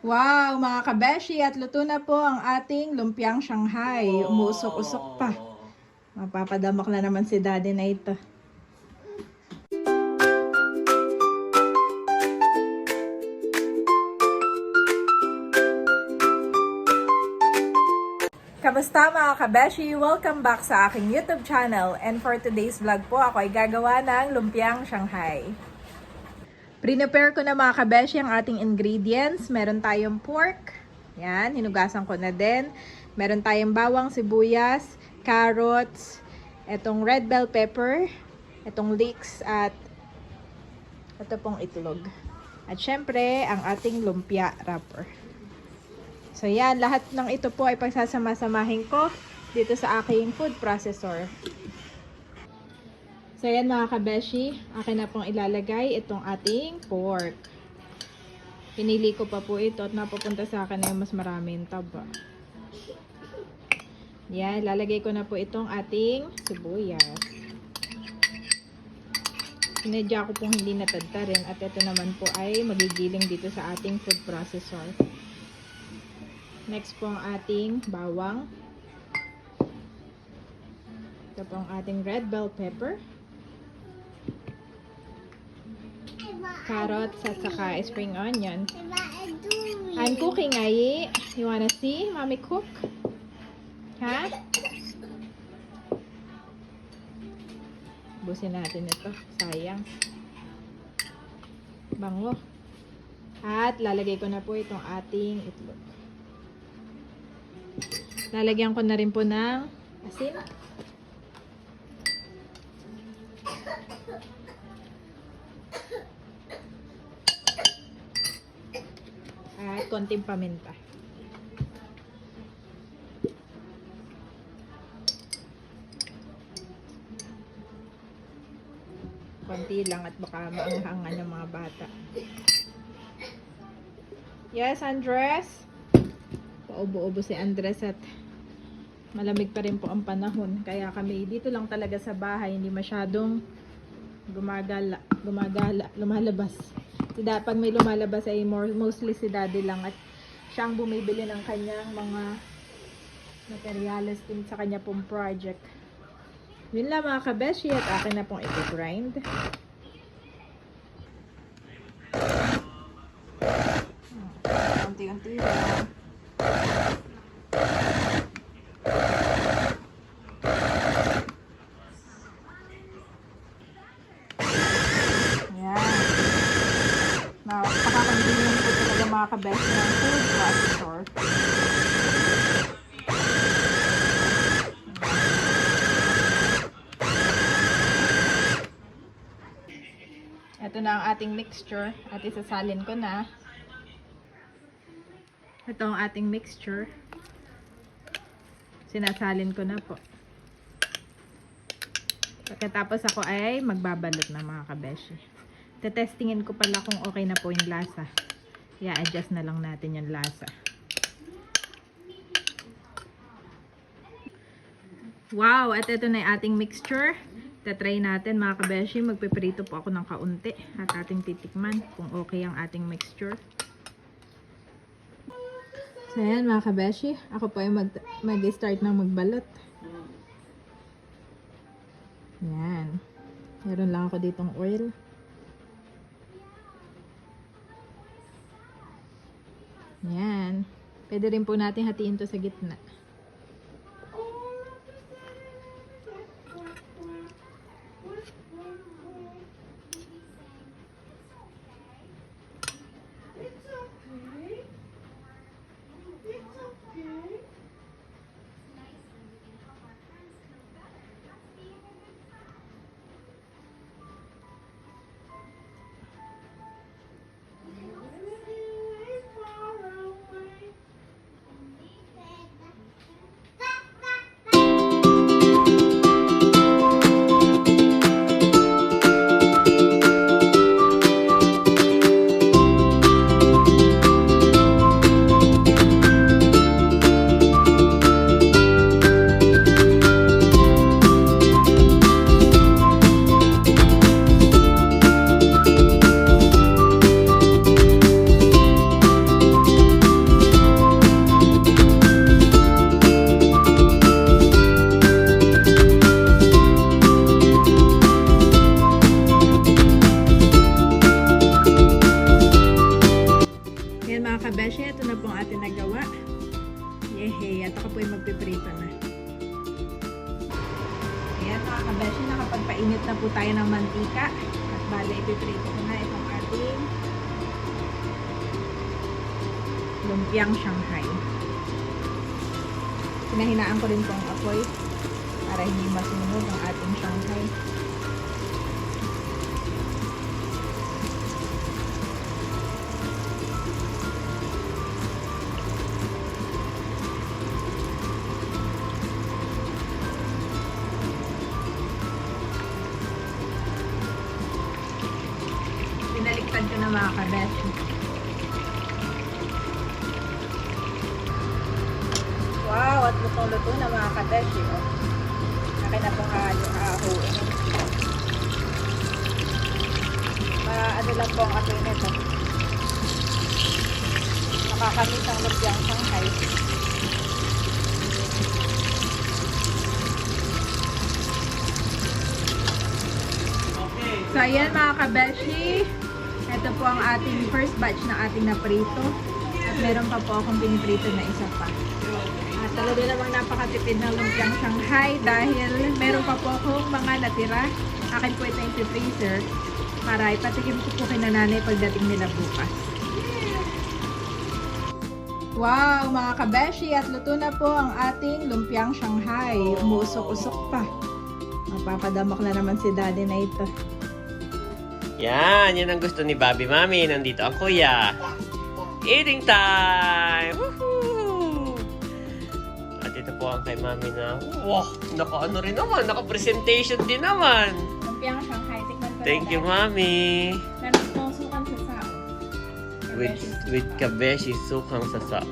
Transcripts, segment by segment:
Wow, mga kabeshi, at luto na po ang ating lumpiang Shanghai. Umusok-usok pa. Mapapadamak na naman si daddy na ito. Kamusta mga kabeshi? Welcome back sa aking YouTube channel. And for today's vlog po, ako ay gagawa ng lumpiang Shanghai. Prepare ko na mga kabeshi ang ating ingredients. Meron tayong pork. Yan, hinugasan ko na din. Meron tayong bawang sibuyas, carrots, etong red bell pepper, etong leeks at ito pong itlog. At syempre, ang ating lumpia wrapper. So yan, lahat ng ito po ay pagsasama-samahin ko dito sa aking food processor. So yan mga kabeshi, akin na pong ilalagay itong ating pork. Pinili ko pa po ito at napupunta sa akin na yung mas maraming taba. Yan, lalagay ko na po itong ating sibuyas. Sinadya ko pong hindi natadtarin at ito naman po ay magigiling dito sa ating food processor. Next po ang ating bawang. Ito po ang ating red bell pepper. Carrots at saka spring onion. I'm cooking, Ayi. You wanna see mommy cook? Ha? Busin natin ito. Sayang. Bango. At lalagay ko na po itong ating itlog. Lalagyan ko na rin po ng asin. At konting paminta. Konti lang at baka maanghangan ng mga bata. Yes, Andres? Paubo-ubo si Andres at malamig pa rin po ang panahon. Kaya kami dito lang talaga sa bahay, hindi masyadong gumagala, gumagala, lumalabas. Si pag may lumalabas ay more, mostly si daddy lang at siyang bumibili ng kanyang mga materials din sa kanya pong project. Yun lang mga kabeshi at akin na pong i-grind. Unti-unti lang. Ayan. Nakakakonvenient po talaga mga kabest ng food processor. Ito na ang ating mixture at isasalin ko na. Ito ang ating mixture. Sinasalin ko na po. Pagkatapos ako ay magbabalot na mga kabeshi. Tetestingin ko pala kung okay na po yung lasa. I-adjust na lang natin yung lasa. Wow! At ito na yung ating mixture. Tatry natin mga kabeshi. Magpiprito po ako ng kaunti. At ating titikman kung okay ang ating mixture. So yan mga kabeshi. Ako po ay mag- mag-start ng magbalot. Yan. Meron lang ako ditong oil. Yan. Pwede rin po natin hatiin to sa gitna. Yehey, at ako po yung magpiprito na. Ayan mga kabeshi, nakapagpainit na po tayo ng mantika. At bale, ipiprito ko na itong ating lumpiang Shanghai. Pinahinaan ko rin pong apoy para hindi masunog ang ating Shanghai. Kabeshi. Wow, at lutong-luto na mga kabeshi. Oh. Akin na pong halo-hahuin. Ma, ano lang po ang apoy nito. Makakamit ang lumpiang Shanghai. So, ayan mga kabeshi. Ito po ang ating first batch na ating naprito. At meron pa po akong piniprito na isa pa. At talaga namang napakatipid ng lumpiang Shanghai dahil meron pa po akong mga natira. Akin po ito yung freezer para ipatikim ko po kay nanay pagdating nila bukas. Wow, mga kabeshi, at luto na po ang ating lumpiang Shanghai. Umuusok-usok pa. Mapapadamak na naman si daddy na ito. Yan, yan ang gusto ni Bobby Mami. Nandito ang kuya. Eating time! Woohoo! At ito po ang kay Mami na, wow, naka ano rin naman, naka presentation din naman. Thank you, Mami. With, with kabeshi sukang sasa.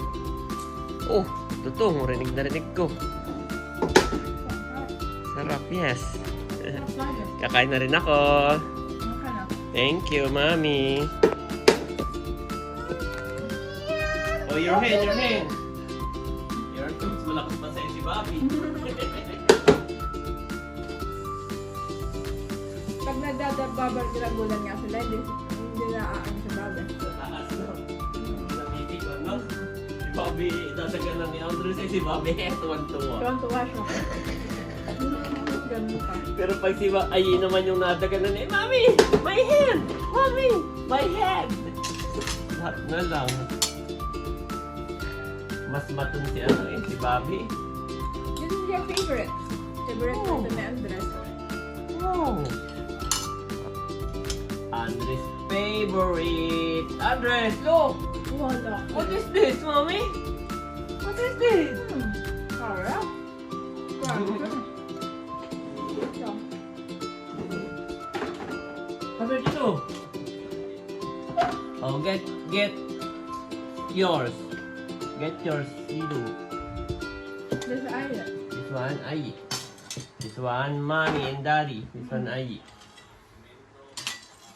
Oh, totoo, rinig na rinig ko. Sarap, yes. Kakain na rin ako. Thank you, Mami. Oh, your hand, your hand. Your tools, malakas pa sa'yo si Bobby. Pag nagdadababar gulagulan nga sila, hindi, hindi na aan sa babar. Taas, no? Namitig ko, no? Si Bobby, dadagan lang ni Andrew sa'yo si Bobby. Tuwan-tuwa. Tuwan-tuwa siya. Pero pag si ba ay naman yung nadagan na ni Mami! My hand! My head! Lahat na lang. Mas matun si ano eh, si Bobby. This is your favorite. Favorite Oh. oh. ni Andres. Wow! Andres' favorite! Andres, look! Wala. What is this, Mommy? What is this? Hmm. Sarap. Sarap. Ito. Ano dito? Oh, get, get yours. Get yours, Sido. This is Aya. This one, Ai. This one, Mommy and Daddy. This one, Ai.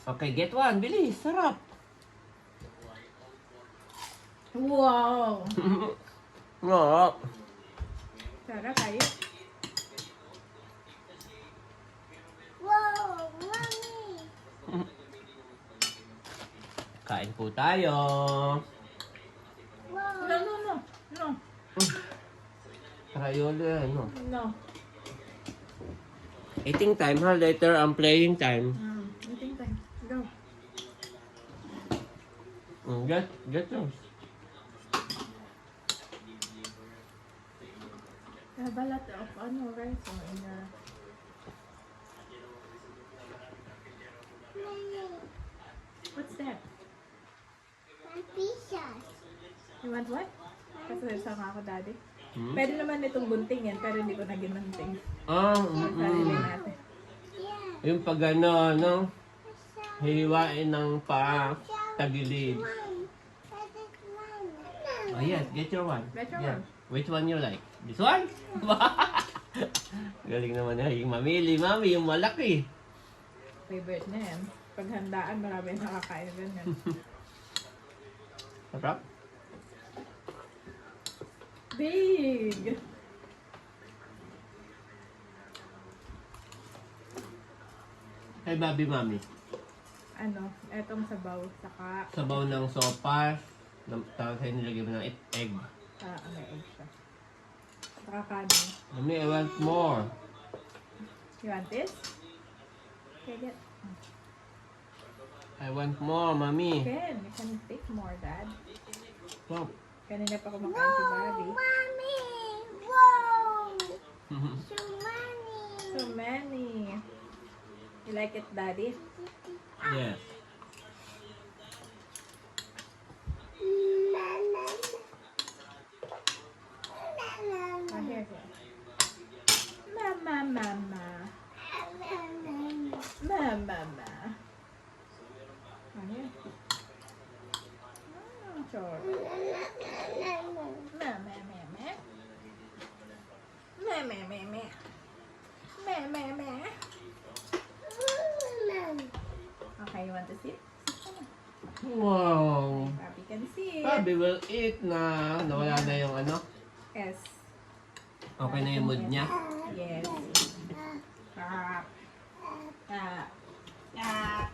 Okay, get one. Bilis, sarap. Wow. Sarap. Sarap Aya. Kain po tayo. No, no, no. No. Crayola, ano? No. Eating time ha, later ang playing time. Hmm. Eating time. Go. Mm, get, get yours. Uh, balat of ano, rice in a... What's that? My pizzas. You want what? Kasi sama ako daddy. Hmm? Pwede naman itong gunting yan, pero hindi ko na ginunting. Ah, sarili mm, natin. Yung pag ano, no? Hiwain ng pa tagilid. Oh yes, get your one. Get your Yeah. one. Which one you like? This one? Galing naman na yung mamili, mami, yung malaki. Favorite na yan. Paghandaan, marami nakakain ganyan. Sarap. Big! Kay Bobby, mami. Ano, etong sabaw, saka Sabaw ng sopas, nam- Tapos ay nilagyan mo ng e- egg. Ah, may egg siya. Saka kanin. Mami, I want more. You want this? Okay, get. I want more, mami. Ken, you can take more, Dad. Wow. Kanina pa kumakain si Bobby. Mommy! Whoa! So many! So many. You like it, Daddy? yes. Bobby will eat na. Nawala na yung ano. Yes. Okay na yung mood niya. Yes. Up. Up. Up.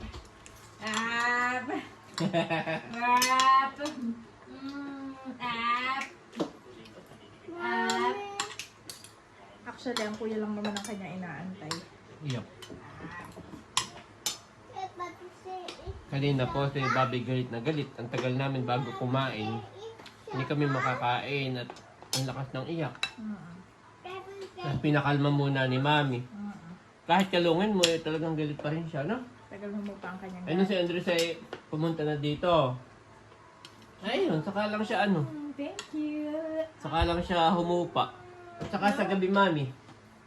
Up. Up. Mm, up. Up. Actually, ang kuya lang naman ang kanya inaantay. Yup. Kanina po si Bobby galit na galit. Ang tagal namin bago kumain. Hindi kami makakain at ang lakas ng iyak. Tapos pinakalma muna ni Mami. Kahit kalungin mo, eh, talagang galit pa rin siya, no? Tagal mo pa ang kanyang Ayun si Andres ay pumunta na dito. Ayun, saka lang siya ano. Mm, Thank you. Saka lang siya humupa. At saka sa gabi, Mami.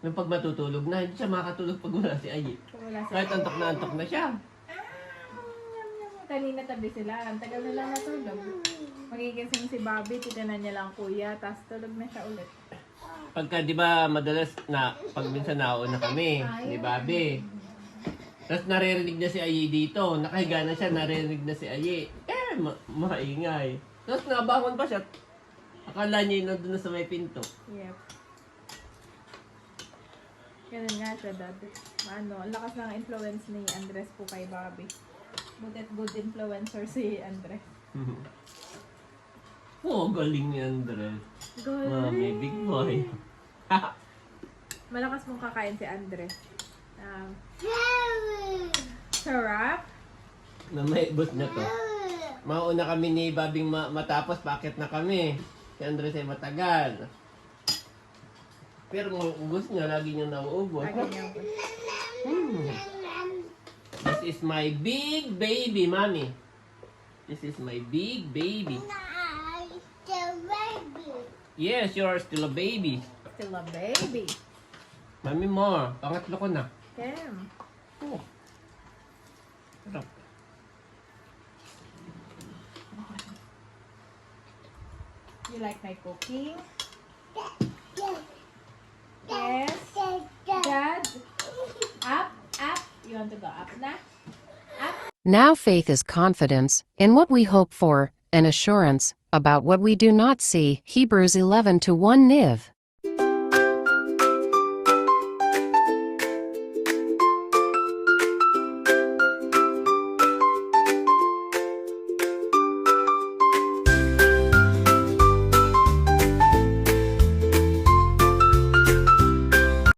Yung pag matutulog na, hindi siya makatulog pag wala si Ayi. Wala si Kahit antok na antok na siya. Kanina tabi sila. Ang tagal na lang natulog. Magigising si Bobby, titanan niya lang kuya, tapos tulog na siya ulit. Pagka, di ba, madalas na, pag minsan nauna kami, ni Bobby. Tapos naririnig na si Ayi dito. Nakahiga na siya, naririnig na si Ayi. Eh, ma- maingay. Tapos nabangon pa siya. Akala niya yun nandun na sa may pinto. Yep. Ganun nga siya, dad. Ano, ang lakas ng influence ni Andres po kay Bobby. Butit good influencer si Andres. oh, galing ni Andres. Mami, big boy. Malakas mong kakain si Andres. Um, sarap. na may bus na to. Mauna kami ni Babing ma- matapos, bakit na kami? Si Andres ay matagal. Pero ubus niya, lagi niya nauubos. Ganyan po. Hmm. This is my big baby, mommy. This is my big baby. Yes, you're still a baby. Still a baby. Mami more. Pangatlo ko na. Damn. Oh. Sarap. You like my cooking? You want to go up? Now faith is confidence in what we hope for and assurance about what we do not see. Hebrews 11 to 1 Niv.